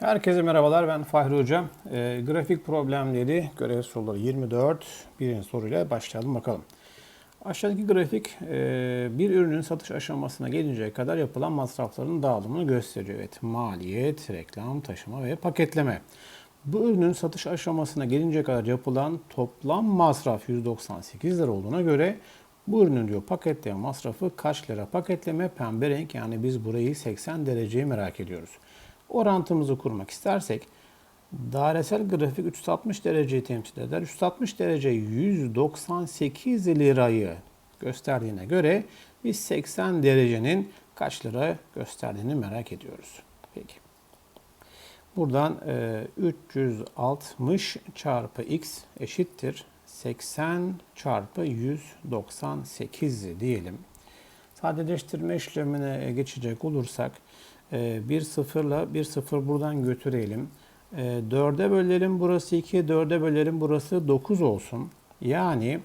Herkese merhabalar ben Fahri Hocam. Ee, grafik problemleri görev soruları 24. Birinci soruyla başlayalım bakalım. Aşağıdaki grafik e, bir ürünün satış aşamasına gelinceye kadar yapılan masrafların dağılımını gösteriyor. Evet, maliyet, reklam, taşıma ve paketleme. Bu ürünün satış aşamasına gelinceye kadar yapılan toplam masraf 198 lira olduğuna göre bu ürünün diyor paketleme masrafı kaç lira? Paketleme pembe renk yani biz burayı 80 dereceyi merak ediyoruz. Orantımızı kurmak istersek dairesel grafik 360 dereceyi temsil eder. 360 derece 198 lirayı gösterdiğine göre biz 80 derecenin kaç lira gösterdiğini merak ediyoruz. Peki. Buradan e, 360 çarpı x eşittir 80 çarpı 198 diyelim. Sadeleştirme işlemine geçecek olursak e, bir sıfırla bir sıfır buradan götürelim. E, 4'e bölelim burası 2, 4'e bölelim burası 9 olsun. Yani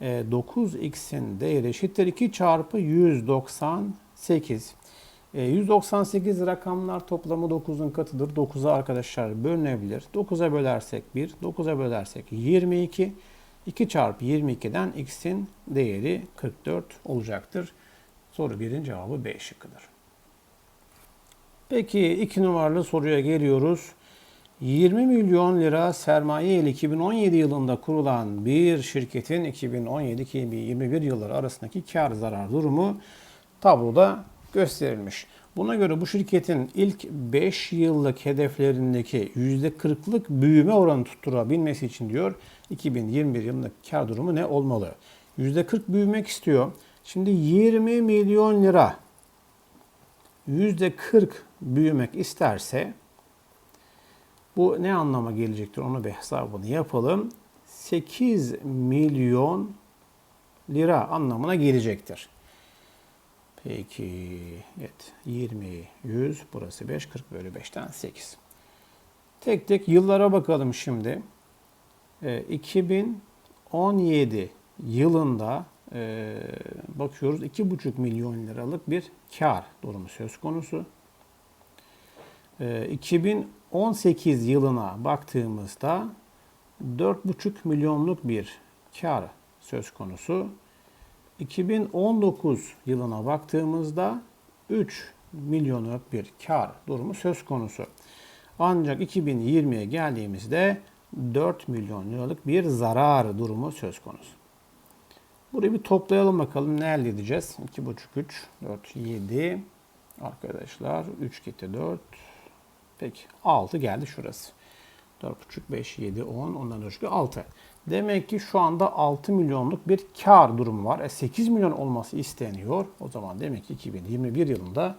e, 9x'in değeri eşittir 2 çarpı 198. 198 e, rakamlar toplamı 9'un katıdır. 9'a arkadaşlar bölünebilir. 9'a bölersek 1, 9'a bölersek 22. 2 çarpı 22'den x'in değeri 44 olacaktır. Soru 1'in cevabı B şıkkıdır. Peki 2 numaralı soruya geliyoruz. 20 milyon lira sermaye ile 2017 yılında kurulan bir şirketin 2017-2021 yılları arasındaki kar zarar durumu tabloda gösterilmiş. Buna göre bu şirketin ilk 5 yıllık hedeflerindeki %40'lık büyüme oranı tutturabilmesi için diyor 2021 yılındaki kar durumu ne olmalı? %40 büyümek istiyor. Şimdi 20 milyon lira %40 büyümek isterse bu ne anlama gelecektir onu bir hesabını yapalım. 8 milyon lira anlamına gelecektir. Peki evet 20 100 burası 5 40 bölü 5'ten 8. Tek tek yıllara bakalım şimdi. E, 2017 yılında e, bakıyoruz 2,5 milyon liralık bir kar durumu söz konusu. E, 2018 yılına baktığımızda 4,5 milyonluk bir kar söz konusu. 2019 yılına baktığımızda 3 milyonluk bir kar durumu söz konusu. Ancak 2020'ye geldiğimizde 4 milyon liralık bir zarar durumu söz konusu. Burayı bir toplayalım bakalım ne elde edeceğiz. 2,5, 3, 4, 7. Arkadaşlar 3 gitti 4. Peki 6 geldi şurası. 4,5, 5, 7, 10. Ondan da 6. Demek ki şu anda 6 milyonluk bir kar durumu var. E 8 milyon olması isteniyor. O zaman demek ki 2021 yılında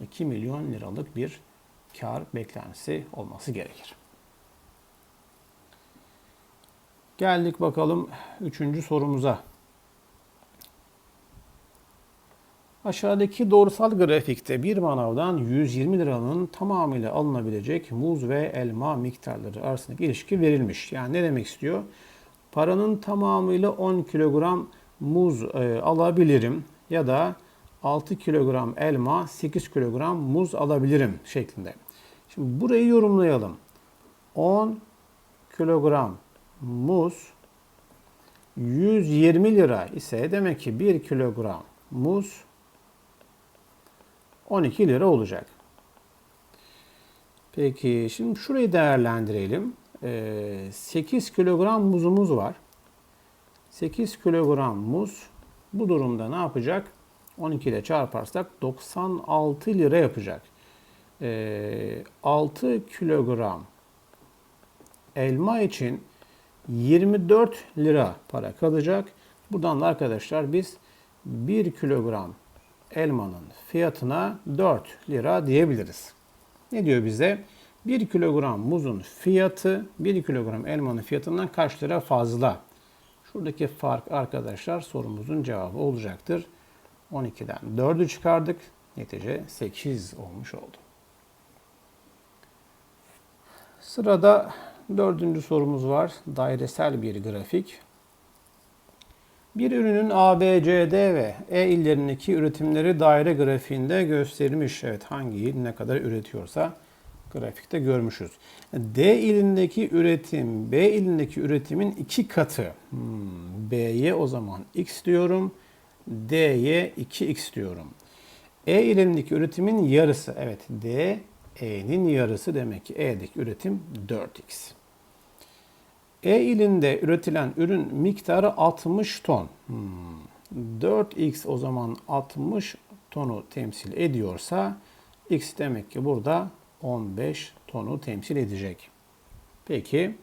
2 milyon liralık bir kar beklentisi olması gerekir. Geldik bakalım 3. sorumuza. Aşağıdaki doğrusal grafikte bir manavdan 120 liranın tamamıyla alınabilecek muz ve elma miktarları arasındaki ilişki verilmiş. Yani ne demek istiyor? Paranın tamamıyla 10 kilogram muz e, alabilirim ya da 6 kilogram elma, 8 kilogram muz alabilirim şeklinde. Şimdi burayı yorumlayalım. 10 kilogram muz 120 lira ise demek ki 1 kilogram muz 12 lira olacak. Peki şimdi şurayı değerlendirelim. 8 ee, kilogram muzumuz var. 8 kilogram muz bu durumda ne yapacak? 12 ile çarparsak 96 lira yapacak. 6 ee, kilogram elma için 24 lira para kalacak. Buradan da arkadaşlar biz 1 kilogram elmanın fiyatına 4 lira diyebiliriz. Ne diyor bize? 1 kilogram muzun fiyatı 1 kilogram elmanın fiyatından kaç lira fazla? Şuradaki fark arkadaşlar sorumuzun cevabı olacaktır. 12'den 4'ü çıkardık. Netice 8 olmuş oldu. Sırada dördüncü sorumuz var. Dairesel bir grafik. Bir ürünün A, B, C, D ve E illerindeki üretimleri daire grafiğinde gösterilmiş. Evet hangi il ne kadar üretiyorsa grafikte görmüşüz. D ilindeki üretim B ilindeki üretimin iki katı. Hmm, B'ye o zaman X diyorum. D'ye 2X diyorum. E ilindeki üretimin yarısı. Evet D E'nin yarısı demek ki E'deki üretim 4X. E ilinde üretilen ürün miktarı 60 ton. Hmm. 4X o zaman 60 tonu temsil ediyorsa X demek ki burada 15 tonu temsil edecek. Peki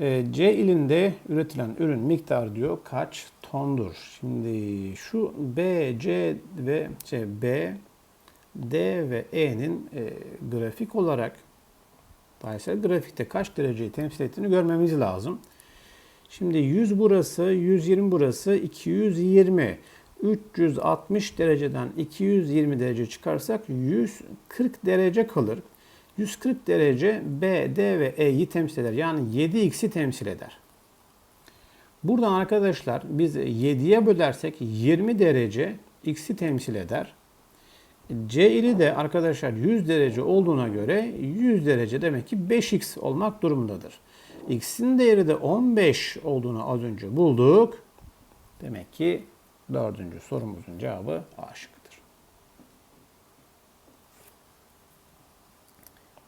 e, C ilinde üretilen ürün miktarı diyor kaç tondur? Şimdi şu B, C ve C, B, D ve E'nin e, grafik olarak dolayısıyla grafikte kaç dereceyi temsil ettiğini görmemiz lazım. Şimdi 100 burası, 120 burası, 220. 360 dereceden 220 derece çıkarsak 140 derece kalır. 140 derece B, D ve E'yi temsil eder. Yani 7x'i temsil eder. Buradan arkadaşlar biz 7'ye bölersek 20 derece x'i temsil eder. C de arkadaşlar 100 derece olduğuna göre 100 derece demek ki 5x olmak durumundadır. X'in değeri de 15 olduğunu az önce bulduk. Demek ki dördüncü sorumuzun cevabı A şıkkıdır.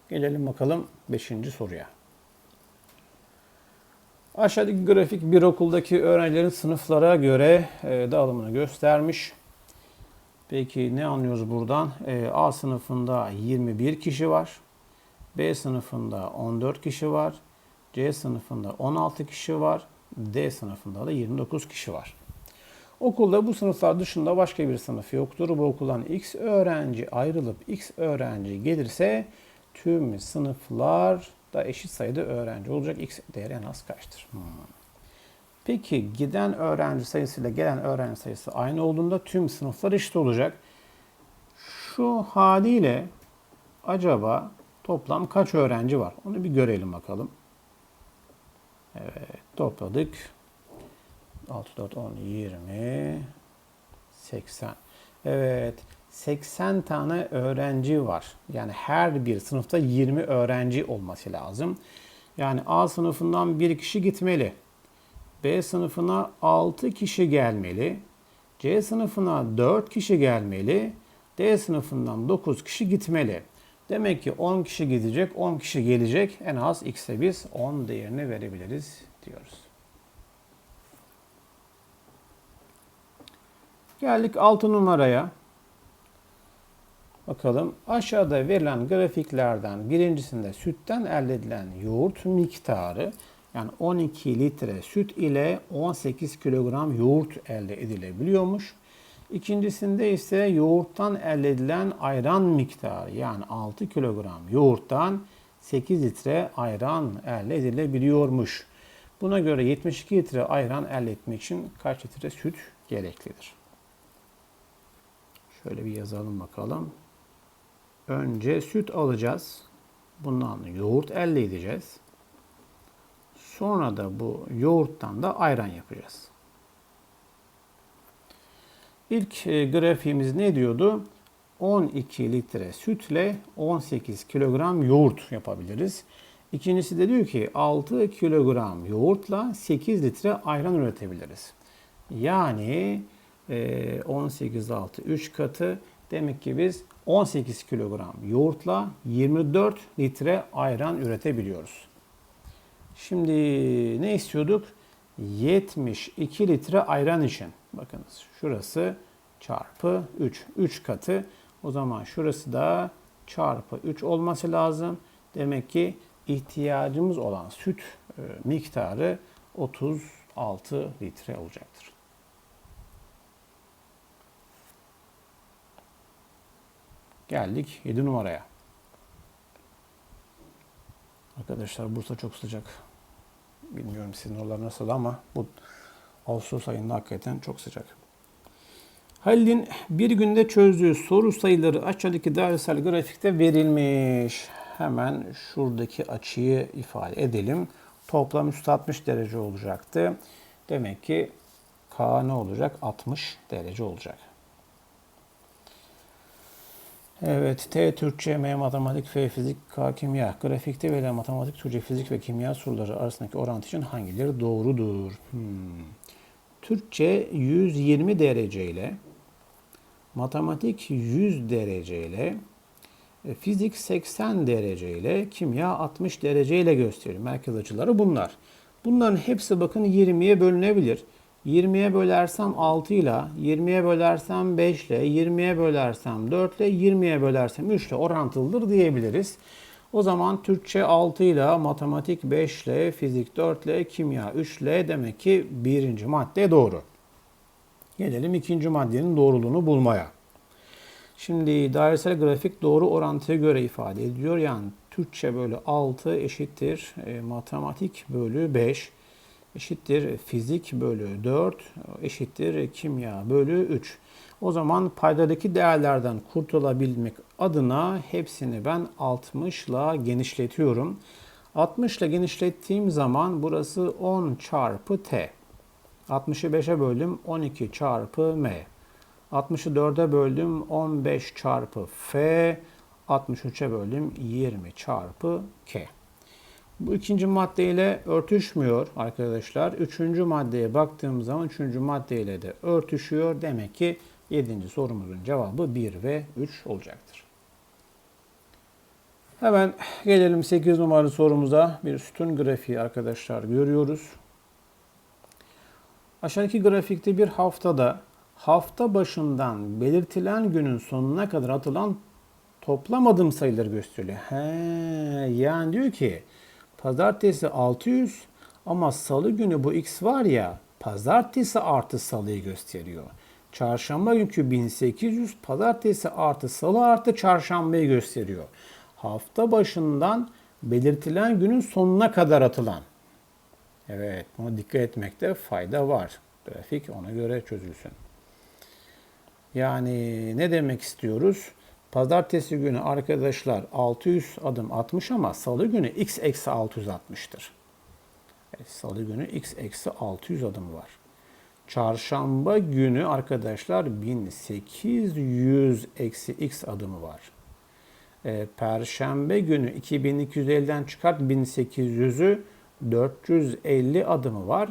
Gelelim bakalım 5. soruya. Aşağıdaki grafik bir okuldaki öğrencilerin sınıflara göre e, dağılımını göstermiş. Peki ne anlıyoruz buradan? E, A sınıfında 21 kişi var. B sınıfında 14 kişi var. C sınıfında 16 kişi var. D sınıfında da 29 kişi var. Okulda bu sınıflar dışında başka bir sınıf yoktur. Bu okuldan X öğrenci ayrılıp X öğrenci gelirse tüm sınıflar da eşit sayıda öğrenci olacak. X değeri en az kaçtır? Hmm. Peki giden öğrenci sayısı ile gelen öğrenci sayısı aynı olduğunda tüm sınıflar eşit olacak. Şu haliyle acaba toplam kaç öğrenci var? Onu bir görelim bakalım. Evet topladık. 6, 4, 10, 20, 80. Evet 80 tane öğrenci var. Yani her bir sınıfta 20 öğrenci olması lazım. Yani A sınıfından bir kişi gitmeli. B sınıfına 6 kişi gelmeli. C sınıfına 4 kişi gelmeli. D sınıfından 9 kişi gitmeli. Demek ki 10 kişi gidecek, 10 kişi gelecek. En az x'e biz 10 değerini verebiliriz diyoruz. Geldik 6 numaraya. Bakalım aşağıda verilen grafiklerden birincisinde sütten elde edilen yoğurt miktarı yani 12 litre süt ile 18 kilogram yoğurt elde edilebiliyormuş. İkincisinde ise yoğurttan elde edilen ayran miktarı yani 6 kilogram yoğurttan 8 litre ayran elde edilebiliyormuş. Buna göre 72 litre ayran elde etmek için kaç litre süt gereklidir? Şöyle bir yazalım bakalım. Önce süt alacağız. Bundan yoğurt elde edeceğiz. Sonra da bu yoğurttan da ayran yapacağız. İlk e, grafiğimiz ne diyordu? 12 litre sütle 18 kilogram yoğurt yapabiliriz. İkincisi de diyor ki 6 kilogram yoğurtla 8 litre ayran üretebiliriz. Yani 18 6 3 katı demek ki biz 18 kilogram yoğurtla 24 litre ayran üretebiliyoruz. Şimdi ne istiyorduk? 72 litre ayran için. Bakınız şurası çarpı 3. 3 katı. O zaman şurası da çarpı 3 olması lazım. Demek ki ihtiyacımız olan süt e, miktarı 36 litre olacaktır. Geldik 7 numaraya. Arkadaşlar Bursa çok sıcak. Bilmiyorum sizin oralar nasıl ama bu Ağustos ayında hakikaten çok sıcak. Halil'in bir günde çözdüğü soru sayıları aşağıdaki dairesel grafikte verilmiş. Hemen şuradaki açıyı ifade edelim. Toplam 360 derece olacaktı. Demek ki K ne olacak? 60 derece olacak. Evet, T Türkçe, M matematik, F fizik, K kimya. Grafikte verilen matematik, Türkçe, fizik ve kimya soruları arasındaki orantı için hangileri doğrudur? Hmm. Türkçe 120 derece ile, matematik 100 derece ile, e, fizik 80 derece ile, kimya 60 derece ile gösteriyor. Merkez açıları bunlar. Bunların hepsi bakın 20'ye bölünebilir. 20'ye bölersem 6 ile, 20'ye bölersem 5 ile, 20'ye bölersem 4 ile, 20'ye bölersem 3 ile orantılıdır diyebiliriz. O zaman Türkçe 6 ile, matematik 5 ile, fizik 4 ile, kimya 3 ile demek ki birinci madde doğru. Gelelim ikinci maddenin doğruluğunu bulmaya. Şimdi dairesel grafik doğru orantıya göre ifade ediyor. Yani Türkçe bölü 6 eşittir e, matematik bölü 5 eşittir fizik bölü 4 eşittir kimya bölü 3. O zaman paydadaki değerlerden kurtulabilmek adına hepsini ben 60 ile genişletiyorum. 60 ile genişlettiğim zaman burası 10 çarpı t. 60'ı 5'e böldüm 12 çarpı m. 60'ı 4'e böldüm 15 çarpı f. 63'e böldüm 20 çarpı k. Bu ikinci maddeyle örtüşmüyor arkadaşlar. Üçüncü maddeye baktığım zaman üçüncü maddeyle de örtüşüyor. Demek ki yedinci sorumuzun cevabı 1 ve 3 olacaktır. Hemen gelelim 8 numaralı sorumuza. Bir sütun grafiği arkadaşlar görüyoruz. Aşağıdaki grafikte bir haftada hafta başından belirtilen günün sonuna kadar atılan toplam adım sayıları gösteriyor. He, yani diyor ki pazartesi 600 ama salı günü bu x var ya pazartesi artı salıyı gösteriyor. Çarşamba günkü 1800 pazartesi artı salı artı çarşambayı gösteriyor. Hafta başından belirtilen günün sonuna kadar atılan. Evet buna dikkat etmekte fayda var. Grafik ona göre çözülsün. Yani ne demek istiyoruz? Pazartesi günü arkadaşlar 600 adım atmış ama salı günü x eksi 600 atmıştır. Evet, salı günü x eksi 600 adım var. Çarşamba günü arkadaşlar 1800 eksi x adımı var. E, Perşembe günü 2250'den çıkart 1800'ü 450 adımı var.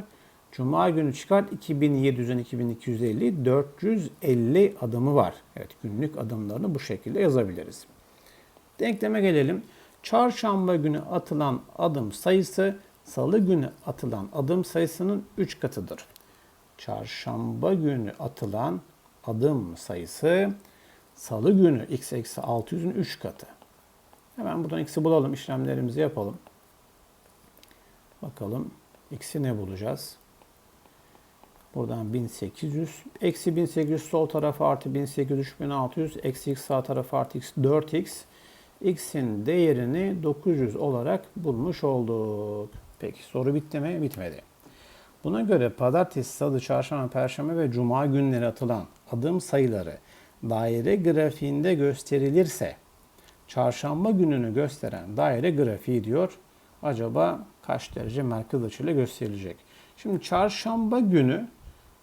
Cuma günü çıkart 2700'den 2250 450 adımı var. Evet günlük adımlarını bu şekilde yazabiliriz. Denkleme gelelim. Çarşamba günü atılan adım sayısı salı günü atılan adım sayısının 3 katıdır. Çarşamba günü atılan adım sayısı salı günü x eksi 600'ün 3 katı. Hemen buradan x'i bulalım, işlemlerimizi yapalım. Bakalım x'i ne bulacağız? Buradan 1800. Eksi 1800 sol tarafı artı 1800 3600. Eksi x sağ tarafı artı x 4x. x'in değerini 900 olarak bulmuş olduk. Peki soru bitti mi? Bitmedi. Buna göre pazartesi, salı, çarşamba, perşembe ve cuma günleri atılan adım sayıları daire grafiğinde gösterilirse çarşamba gününü gösteren daire grafiği diyor. Acaba kaç derece merkez açıyla gösterilecek? Şimdi çarşamba günü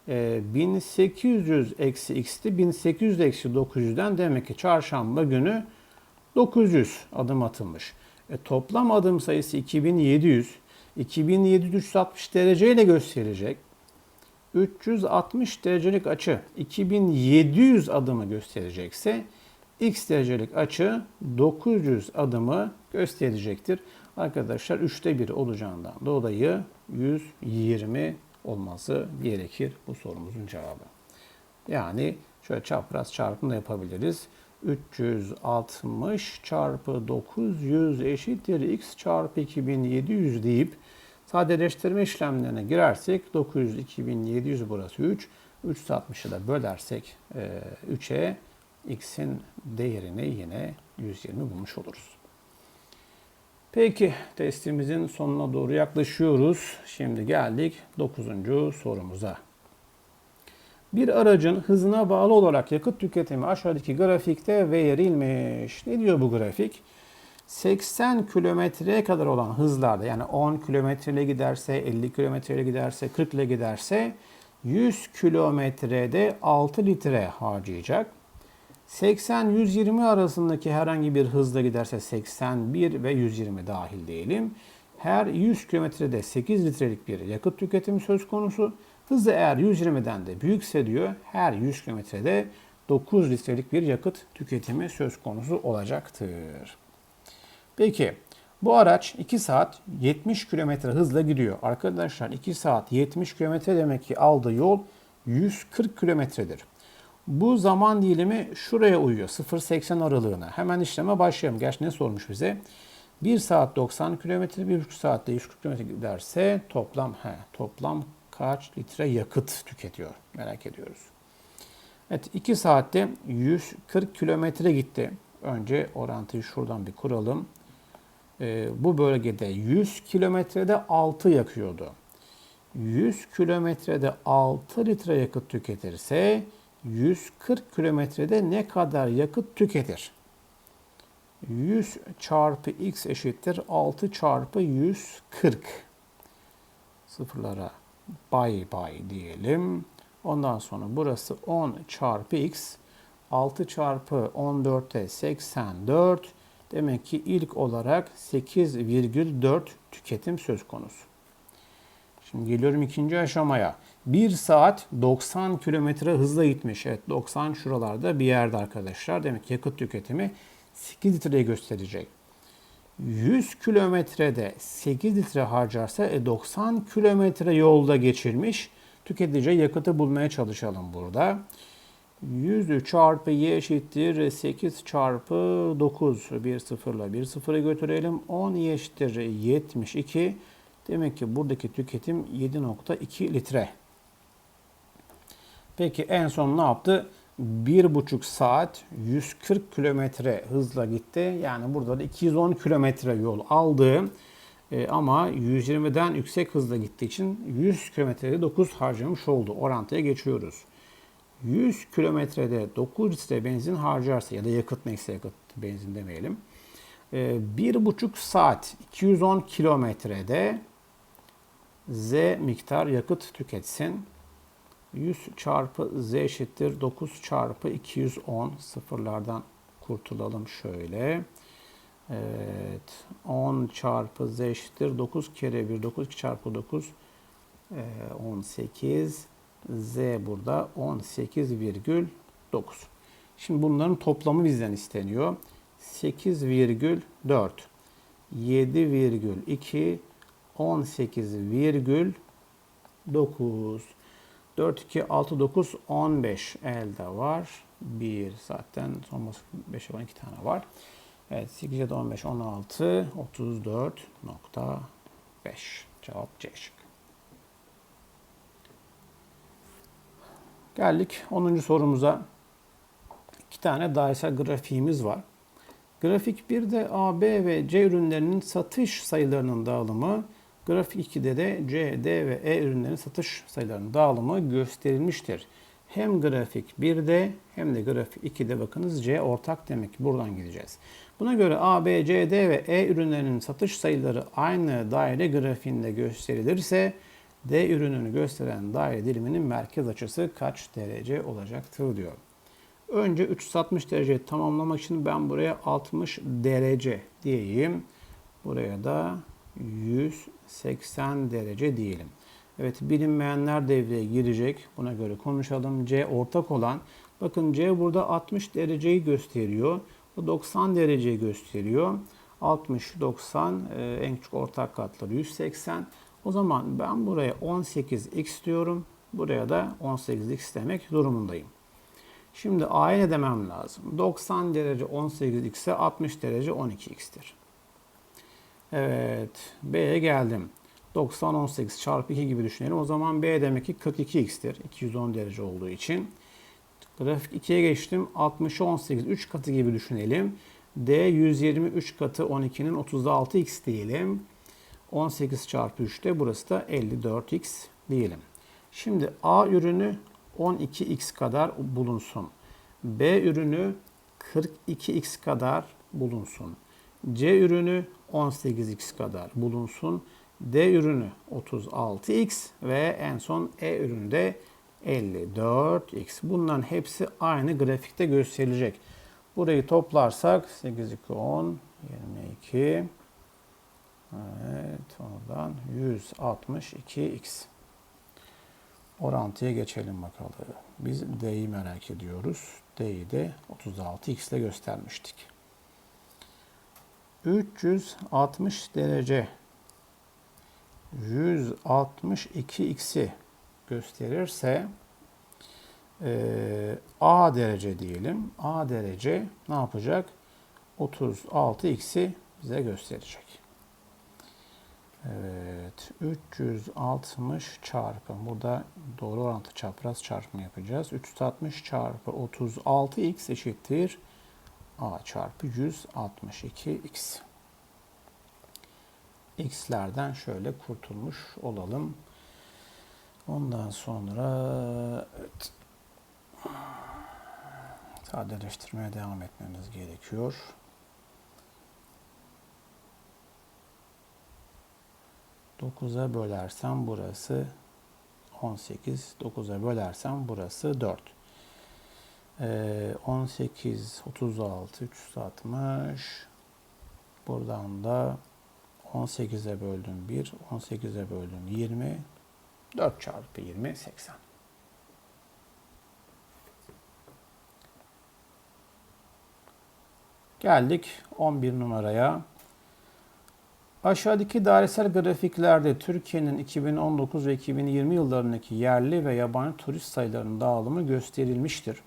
1800 ee, eksi x'ti. 1800 eksi 900'den demek ki çarşamba günü 900 adım atılmış. E, toplam adım sayısı 2700. 2700 360 derece ile gösterecek. 360 derecelik açı 2700 adımı gösterecekse x derecelik açı 900 adımı gösterecektir. Arkadaşlar 3'te 1 olacağından dolayı 120 olması gerekir bu sorumuzun cevabı. Yani şöyle çapraz çarpımı da yapabiliriz. 360 çarpı 900 eşittir x çarpı 2700 deyip sadeleştirme işlemlerine girersek 900 2700 burası 3. 360'ı da bölersek 3'e x'in değerini yine 120 bulmuş oluruz. Peki testimizin sonuna doğru yaklaşıyoruz. Şimdi geldik 9. sorumuza. Bir aracın hızına bağlı olarak yakıt tüketimi aşağıdaki grafikte verilmiş. Ne diyor bu grafik? 80 kilometreye kadar olan hızlarda yani 10 kilometre giderse, 50 kilometre giderse, 40 ile giderse 100 kilometrede 6 litre harcayacak. 80-120 arasındaki herhangi bir hızla giderse 81 ve 120 dahil diyelim. Her 100 kilometrede 8 litrelik bir yakıt tüketimi söz konusu. Hızı eğer 120'den de büyükse diyor her 100 kilometrede 9 litrelik bir yakıt tüketimi söz konusu olacaktır. Peki bu araç 2 saat 70 km hızla gidiyor. Arkadaşlar 2 saat 70 km demek ki aldığı yol 140 kilometredir. Bu zaman dilimi şuraya uyuyor. 0-80 aralığına. Hemen işleme başlayalım. Gerçi ne sormuş bize? 1 saat 90 km, 1,5 saatte 140 km giderse toplam he, toplam kaç litre yakıt tüketiyor? Merak ediyoruz. Evet 2 saatte 140 kilometre gitti. Önce orantıyı şuradan bir kuralım. Ee, bu bölgede 100 kilometrede 6 yakıyordu. 100 kilometrede 6 litre yakıt tüketirse 140 kilometrede ne kadar yakıt tüketir? 100 çarpı x eşittir 6 çarpı 140. Sıfırlara bay bay diyelim. Ondan sonra burası 10 çarpı x. 6 çarpı 14'te 84. Demek ki ilk olarak 8,4 tüketim söz konusu. Şimdi geliyorum ikinci aşamaya. 1 saat 90 kilometre hızla gitmiş. Evet 90 şuralarda bir yerde arkadaşlar. Demek ki yakıt tüketimi 8 litreyi gösterecek. 100 kilometrede 8 litre harcarsa e, 90 kilometre yolda geçirmiş. Tüketeceği yakıtı bulmaya çalışalım burada. 100 çarpı y eşittir 8 çarpı 9. Bir sıfırla bir sıfırı götürelim. 10 y eşittir 72. Demek ki buradaki tüketim 7.2 litre. Peki en son ne yaptı? 1,5 saat 140 kilometre hızla gitti. Yani burada da 210 kilometre yol aldı. E, ama 120'den yüksek hızla gittiği için 100 kilometrede 9 harcamış oldu. Orantıya geçiyoruz. 100 kilometrede 9 litre benzin harcarsa ya da yakıt neyse yakıt benzin demeyelim. E, 1,5 saat 210 kilometrede Z miktar yakıt tüketsin. 100 çarpı z eşittir 9 çarpı 210 sıfırlardan kurtulalım şöyle. Evet 10 çarpı z eşittir 9 kere 1 9 2 çarpı 9 18 z burada 18,9 Şimdi bunların toplamı bizden isteniyor. 8,4 7,2 18,9 4, 2, 6, 9, 15 elde var. 1 zaten son 5'e 12 tane var. Evet 8, 7, 15, 16, 34.5. Cevap C şık. Geldik 10. sorumuza. İki tane dairesel grafiğimiz var. Grafik 1'de A, B ve C ürünlerinin satış sayılarının dağılımı Grafik 2'de de C, D ve E ürünlerin satış sayılarının dağılımı gösterilmiştir. Hem grafik 1'de hem de grafik 2'de bakınız C ortak demek ki buradan gideceğiz. Buna göre A, B, C, D ve E ürünlerinin satış sayıları aynı daire grafiğinde gösterilirse D ürününü gösteren daire diliminin merkez açısı kaç derece olacaktır diyor. Önce 360 derece tamamlamak için ben buraya 60 derece diyeyim. Buraya da 180 derece diyelim. Evet bilinmeyenler devreye girecek. Buna göre konuşalım. C ortak olan. Bakın C burada 60 dereceyi gösteriyor. Bu 90 dereceyi gösteriyor. 60, 90 e, en küçük ortak katları 180. O zaman ben buraya 18x diyorum. Buraya da 18x demek durumundayım. Şimdi A'ya ne demem lazım? 90 derece 18x ise 60 derece 12x'tir. Evet. B'ye geldim. 90, 18 çarpı 2 gibi düşünelim. O zaman B demek ki 42x'tir. 210 derece olduğu için. Grafik 2'ye geçtim. 60, 18 3 katı gibi düşünelim. D 123 katı 12'nin 36x diyelim. 18 çarpı 3'te burası da 54x diyelim. Şimdi A ürünü 12x kadar bulunsun. B ürünü 42x kadar bulunsun. C ürünü 18x kadar bulunsun. D ürünü 36x ve en son E ürünü de 54x. Bunların hepsi aynı grafikte gösterilecek. Burayı toplarsak 8, 2, 10, 22. Evet, oradan 162x. Orantıya geçelim bakalım. Biz D'yi merak ediyoruz. D'yi de 36x ile göstermiştik. 360 derece 162x'i gösterirse e, A derece diyelim. A derece ne yapacak? 36x'i bize gösterecek. Evet. 360 çarpı. Burada doğru orantı çapraz çarpımı yapacağız. 360 çarpı 36x eşittir. A çarpı 162x. X'lerden şöyle kurtulmuş olalım. Ondan sonra evet, sadeleştirmeye devam etmemiz gerekiyor. 9'a bölersem burası 18. 9'a bölersem burası 4. Ee, 18, 36, 360. Buradan da 18'e böldüm 1, 18'e böldüm 20. 4 çarpı 20, 80. Geldik 11 numaraya. Aşağıdaki dairesel grafiklerde Türkiye'nin 2019 ve 2020 yıllarındaki yerli ve yabancı turist sayılarının dağılımı gösterilmiştir.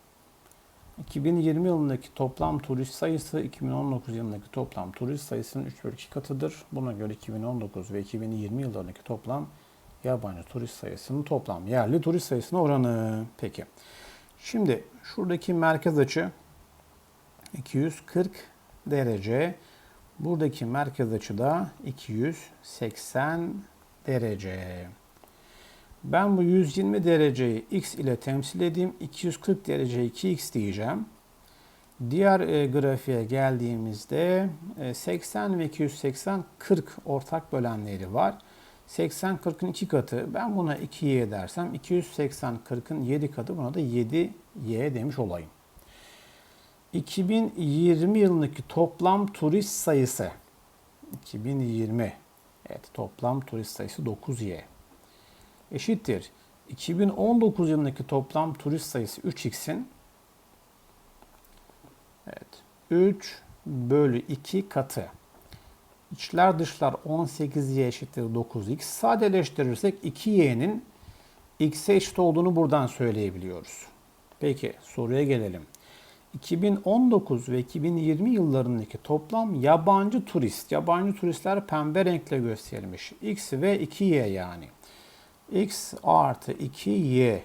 2020 yılındaki toplam turist sayısı 2019 yılındaki toplam turist sayısının 3 bölü 2 katıdır. Buna göre 2019 ve 2020 yıllarındaki toplam yabancı turist sayısının toplam yerli turist sayısına oranı. Peki. Şimdi şuradaki merkez açı 240 derece. Buradaki merkez açı da 280 derece. Ben bu 120 dereceyi x ile temsil edeyim. 240 dereceyi 2x diyeceğim. Diğer e, grafiğe geldiğimizde e, 80 ve 280 40 ortak bölenleri var. 80 40'ın 2 katı. Ben buna 2y dersem 280 40'ın 7 katı. Buna da 7y demiş olayım. 2020 yılındaki toplam turist sayısı 2020 evet toplam turist sayısı 9y eşittir 2019 yılındaki toplam turist sayısı 3x'in evet 3 bölü 2 katı. İçler dışlar 18y eşittir 9x. Sadeleştirirsek 2y'nin x'e eşit olduğunu buradan söyleyebiliyoruz. Peki soruya gelelim. 2019 ve 2020 yıllarındaki toplam yabancı turist, yabancı turistler pembe renkle gösterilmiş. X ve 2Y yani. X artı 2Y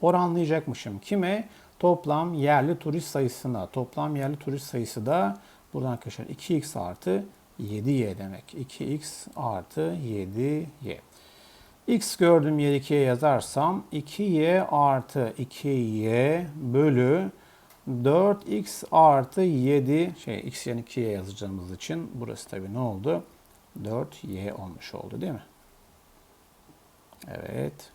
oranlayacakmışım. Kime? Toplam yerli turist sayısına. Toplam yerli turist sayısı da buradan arkadaşlar 2X artı 7Y demek. 2X artı 7Y. X gördüğüm yeri 2'ye yazarsam 2Y artı 2Y bölü 4x artı 7 şey x yani 2'ye yazacağımız için burası tabi ne oldu? 4y olmuş oldu değil mi? Evet.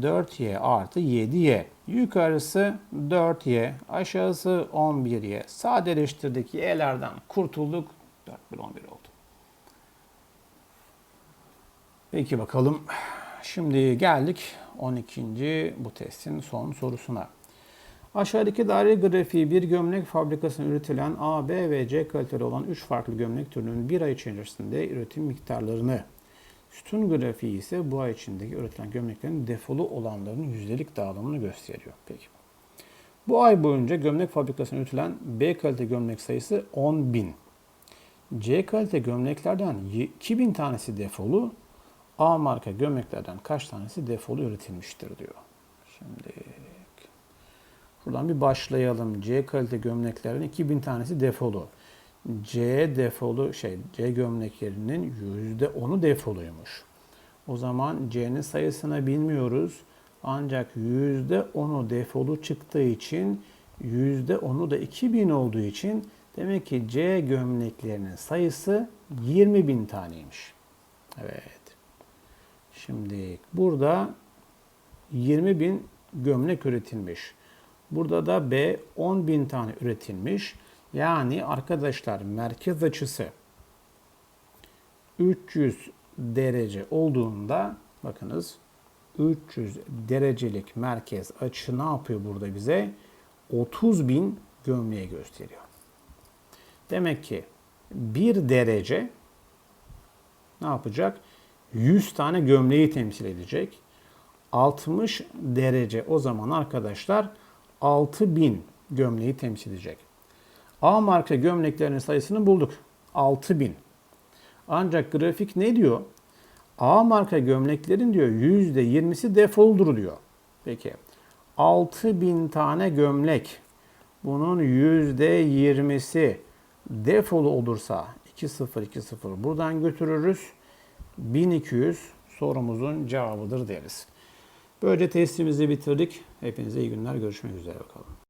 4y artı 7y. Yukarısı 4y, aşağısı 11y. Sadeleştirdik y'lerden kurtulduk. 4 bölü 11 oldu. Peki bakalım. Şimdi geldik 12. bu testin son sorusuna. Aşağıdaki daire grafiği bir gömlek fabrikasında üretilen A, B ve C kaliteli olan 3 farklı gömlek türünün bir ay içerisinde üretim miktarlarını, sütun grafiği ise bu ay içindeki üretilen gömleklerin defolu olanların yüzdelik dağılımını gösteriyor. Peki. Bu ay boyunca gömlek fabrikasında üretilen B kalite gömlek sayısı 10.000. C kalite gömleklerden 2000 tanesi defolu, A marka gömleklerden kaç tanesi defolu üretilmiştir diyor. Şimdi Buradan bir başlayalım. C kalite gömleklerin 2000 tanesi defolu. C defolu şey C gömleklerinin %10'u defoluymuş. O zaman C'nin sayısını bilmiyoruz. Ancak %10'u defolu çıktığı için %10'u da 2000 olduğu için demek ki C gömleklerinin sayısı 20 bin taneymiş. Evet. Şimdi burada 20 bin gömlek üretilmiş. Burada da B 10 bin tane üretilmiş. Yani arkadaşlar merkez açısı 300 derece olduğunda bakınız 300 derecelik merkez açı ne yapıyor burada bize? 30 bin gömleği gösteriyor. Demek ki 1 derece ne yapacak? 100 tane gömleği temsil edecek. 60 derece o zaman arkadaşlar 6000 gömleği temsil edecek. A marka gömleklerinin sayısını bulduk. 6000. Ancak grafik ne diyor? A marka gömleklerin diyor %20'si defoludur diyor. Peki 6000 tane gömlek bunun %20'si defolu olursa 2020 buradan götürürüz. 1200 sorumuzun cevabıdır deriz. Böylece testimizi bitirdik. Hepinize iyi günler. Görüşmek üzere bakalım.